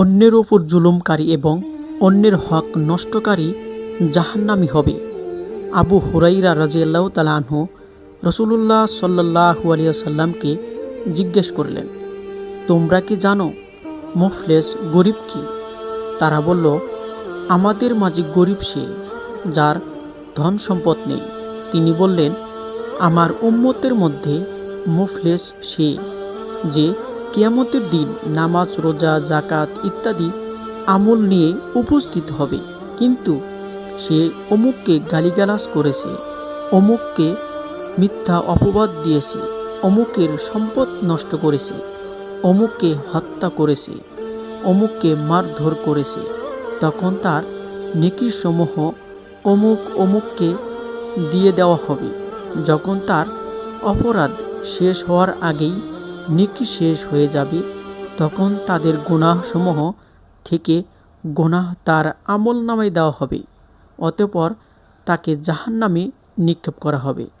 অন্যের ওপর জুলুমকারী এবং অন্যের হক নষ্টকারী জাহান্নামী হবে। আবু হুরাইরা রাজিয়াল্লাহ তালা আনহু রসুল্লাহ সাল্লাহু আলিয়াল্লামকে জিজ্ঞেস করলেন, তোমরা কি জানো মুফলেস গরিব কি? তারা বলল, আমাদের মাঝে গরিব সে যার ধন সম্পদ নেই। তিনি বললেন, আমার উম্মতের মধ্যে মুফলেস সে যে কিয়ামতের দিন নামাজ, রোজা জাকাত ইত্যাদি আমল নিয়ে উপস্থিত হবে। কিন্তু সে অমুককে গালিগালাজ করেছে, অমুককে মিথ্যা অপবাদ দিয়েছে, অমুকের সম্পদ নষ্ট করেছে, অমুককে হত্যা করেছে, অমুককে মারধর করেছে। তখন তার নেকির সমূহ অমুক অমুককে দিয়ে দেওয়া হবে। যখন তার অপরাধ শেষ হওয়ার আগেই নেকি শেষ হয়ে যাবে, তখন তাদের গুনাহসমূহ থেকে গুনাহ তার আমল নামায় দেওয়া হবে, অতপর তাকে জাহান নামে নিক্ষেপ করা হবে।